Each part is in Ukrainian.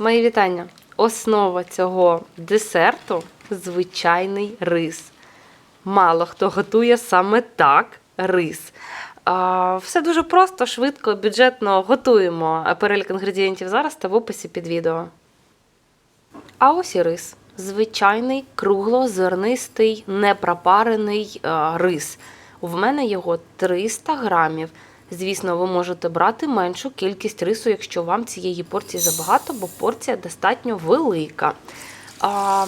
Мої вітання. Основа цього десерту звичайний рис. Мало хто готує саме так рис. Все дуже просто, швидко, бюджетно готуємо. Перелік інгредієнтів зараз та в описі під відео. А ось і рис. Звичайний круглозернистий, непропарений е, рис. В мене його 300 грамів. Звісно, ви можете брати меншу кількість рису, якщо вам цієї порції забагато, бо порція достатньо велика. А,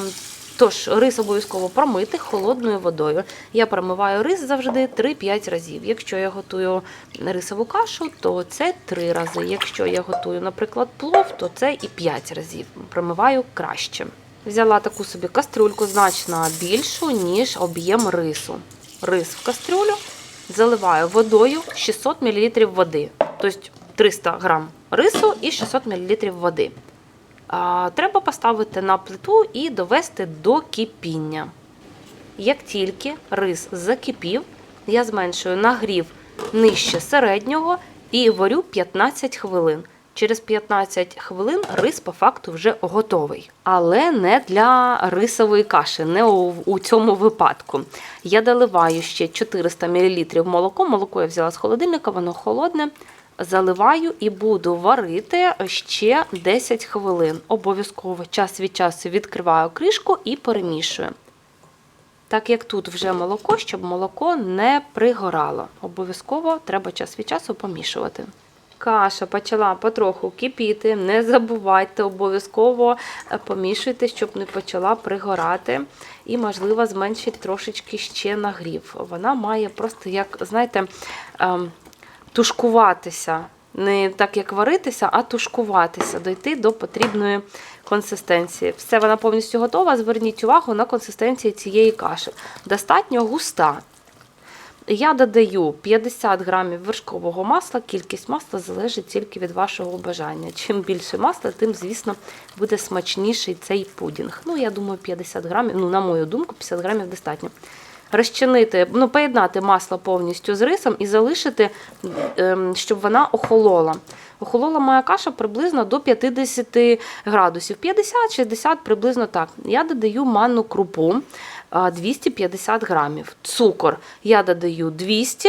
тож, рис обов'язково промити холодною водою. Я промиваю рис завжди 3-5 разів. Якщо я готую рисову кашу, то це 3 рази. Якщо я готую, наприклад, плов, то це і 5 разів. Промиваю краще. Взяла таку собі кастрюльку значно більшу, ніж об'єм рису. Рис в кастрюлю заливаю водою 600 мл води. Тобто 300 г рису і 600 мл води. Треба поставити на плиту і довести до кипіння. Як тільки рис закипів, я зменшую нагрів нижче середнього і варю 15 хвилин. Через 15 хвилин рис по факту вже готовий. Але не для рисової каші, не у, у цьому випадку. Я доливаю ще 400 мл молоко. Молоко я взяла з холодильника, воно холодне. Заливаю і буду варити ще 10 хвилин. Обов'язково час від часу відкриваю кришку і перемішую. Так як тут вже молоко, щоб молоко не пригорало. Обов'язково треба час від часу помішувати. Каша почала потроху кипіти. Не забувайте, обов'язково е, помішуйте, щоб не почала пригорати. І, можливо, зменшить трошечки ще нагрів. Вона має просто, як, знаєте, ем, тушкуватися. Не так, як варитися, а тушкуватися, дойти до потрібної консистенції. Все, вона повністю готова. Зверніть увагу на консистенцію цієї каші. Достатньо густа. Я додаю 50 грамів вершкового масла. Кількість масла залежить тільки від вашого бажання. Чим більше масла, тим, звісно, буде смачніший цей пудінг. Ну, я думаю, 50 грамів, ну, на мою думку, 50 грамів достатньо. Розчинити, ну, поєднати масло повністю з рисом і залишити, ем, щоб вона охолола. Охолола моя каша приблизно до 50 градусів. 50-60 приблизно так. Я додаю манну крупу 250 грамів. Цукор я додаю 200,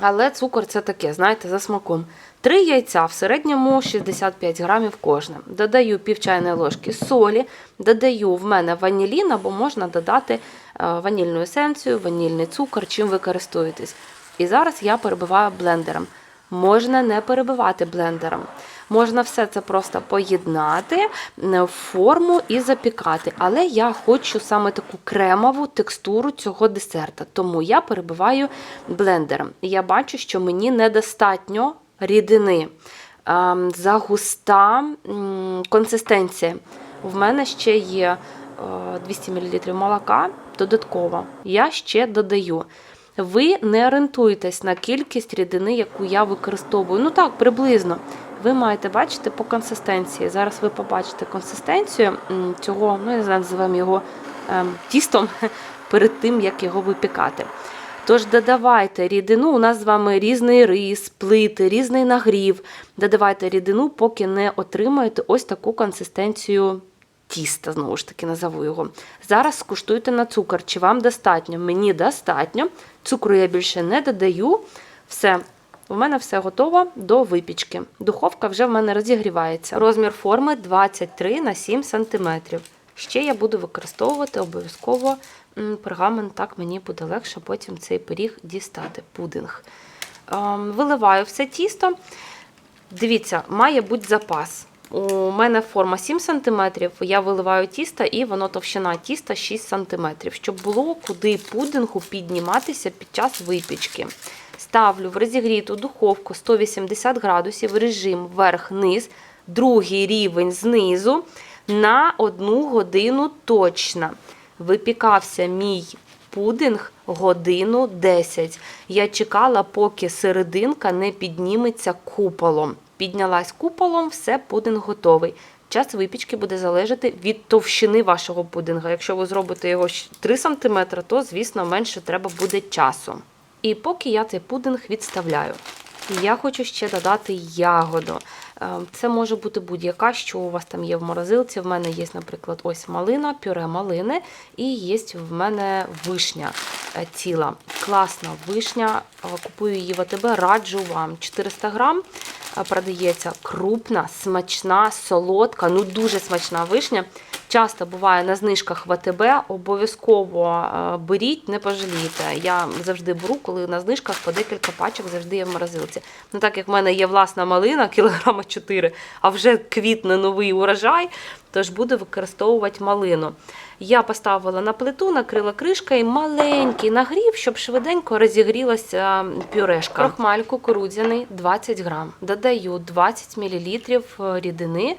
але цукор це таке, знаєте, за смаком. Три яйця в середньому 65 грамів кожне. Додаю пів чайної ложки солі, додаю в мене ванілін, або можна додати е, ванільну есенцію, ванільний цукор, чим ви користуєтесь. І зараз я перебиваю блендером. Можна не перебивати блендером. Можна все це просто поєднати в форму і запікати. Але я хочу саме таку кремову текстуру цього десерта, тому я перебиваю блендером. Я бачу, що мені недостатньо рідини. Ем, Загуста консистенція. В мене ще є 200 мл молока додатково. Я ще додаю. Ви не орієнтуєтесь на кількість рідини, яку я використовую. Ну так, приблизно. Ви маєте бачити по консистенції. Зараз ви побачите консистенцію цього, ну я знаю, називаємо його ем, тістом перед тим, як його випікати. Тож додавайте рідину, у нас з вами різний рис, плити, різний нагрів. Додавайте рідину, поки не отримаєте ось таку консистенцію тіста, знову ж таки, назову його. Зараз скуштуйте на цукор, чи вам достатньо. Мені достатньо. Цукру я більше не додаю. Все. У мене все готово до випічки. Духовка вже в мене розігрівається. Розмір форми 23 на 7 см. Ще я буду використовувати обов'язково пергамент, так мені буде легше потім цей пиріг дістати, пудинг. Ем, виливаю все тісто. Дивіться, має бути запас. У мене форма 7 см, я виливаю тісто і воно товщина тіста 6 см, щоб було куди пудингу підніматися під час випічки. Ставлю в розігріту духовку 180 градусів, режим вверх-низ, другий рівень знизу на 1 годину точно. Випікався мій пудинг годину 10. Я чекала, поки серединка не підніметься куполом. Піднялась куполом, все, пудинг готовий. Час випічки буде залежати від товщини вашого пудинга. Якщо ви зробите його 3 см, то, звісно, менше треба буде часу. І поки я цей пудинг відставляю, я хочу ще додати ягоду. Е, Це може бути будь-яка, що у вас там є в морозилці. В мене є, наприклад, ось малина, пюре малини, і є в мене вишня е, ціла. Класна вишня. Е, Купую її в АТБ, раджу вам 400 грам. Продається крупна, смачна, солодка, ну дуже смачна вишня. Часто буває на знижках в АТБ. Обов'язково е, беріть, не пожалієте. Я завжди беру, коли на знижках по декілька пачок завжди є в морозилці. Ну так як в мене є власна малина, кілограма 4, а вже квітне новий урожай, тож буду використовувати малину. Я поставила на плиту, накрила кришкою маленький нагрів, щоб швиденько розігрілася пюрешка. Крохмаль кукурудзяний 20 грам. Додаю 20 мл рідини е,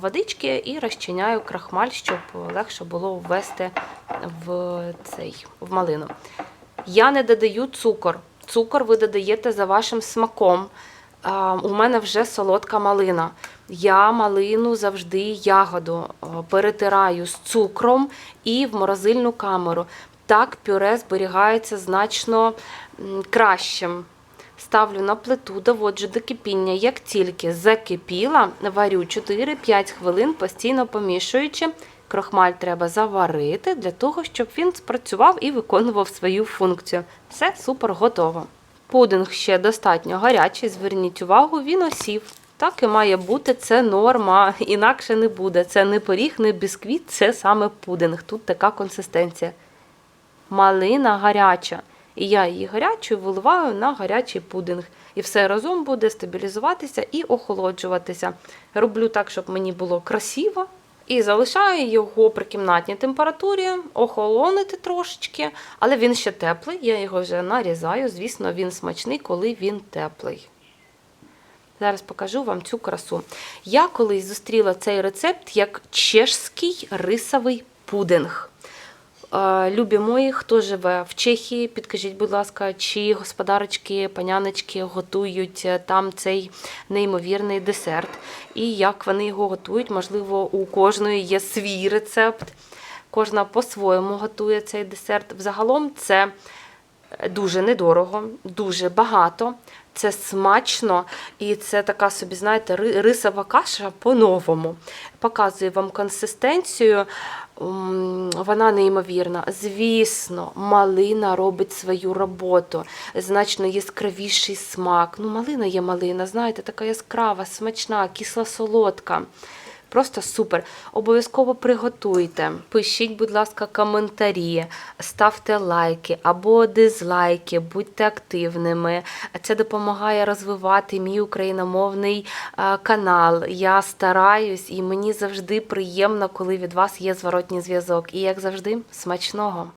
водички і розчиняю крахмаль, щоб легше було ввести в цей в малину. Я не додаю цукор. Цукор ви додаєте за вашим смаком. У мене вже солодка малина. Я малину завжди ягоду е, перетираю з цукром і в морозильну камеру. Так пюре зберігається значно кращим. Ставлю на плиту, доводжу до кипіння. Як тільки закипіла, варю 4-5 хвилин, постійно помішуючи. Крохмаль треба заварити для того, щоб він спрацював і виконував свою функцію. Все супер готово. Пудинг ще достатньо гарячий, зверніть увагу, він осів. Так і має бути, це норма, інакше не буде. Це не пиріг, не бісквіт, це саме пудинг. Тут така консистенція. Малина гаряча. І я її гарячою виливаю на гарячий пудинг. І все разом буде стабілізуватися і охолоджуватися. Роблю так, щоб мені було красиво. І залишаю його при кімнатній температурі, охолонити трошечки, але він ще теплий, я його вже нарізаю. Звісно, він смачний, коли він теплий. Зараз покажу вам цю красу. Я колись зустріла цей рецепт як чешський рисовий пудинг. Любі мої, хто живе в Чехії, підкажіть, будь ласка, чи господарочки, паняночки готують е, там цей неймовірний десерт, і як вони його готують. Можливо, у кожної є свій рецепт. Кожна по-своєму готує цей десерт. Взагалом це дуже недорого, дуже багато. Це смачно і це така собі, знаєте, рисова каша по-новому. Показую вам консистенцію. Вона неймовірна. Звісно, малина робить свою роботу. Значно яскравіший смак. Ну, малина є малина, знаєте, така яскрава, смачна, кисло-солодка. Просто супер. Обов'язково приготуйте. Пишіть, будь ласка, коментарі, ставте лайки або дизлайки, будьте активними. Це допомагає розвивати мій україномовний е, канал. Я стараюсь, і мені завжди приємно, коли від вас є зворотній зв'язок. І як завжди, смачного!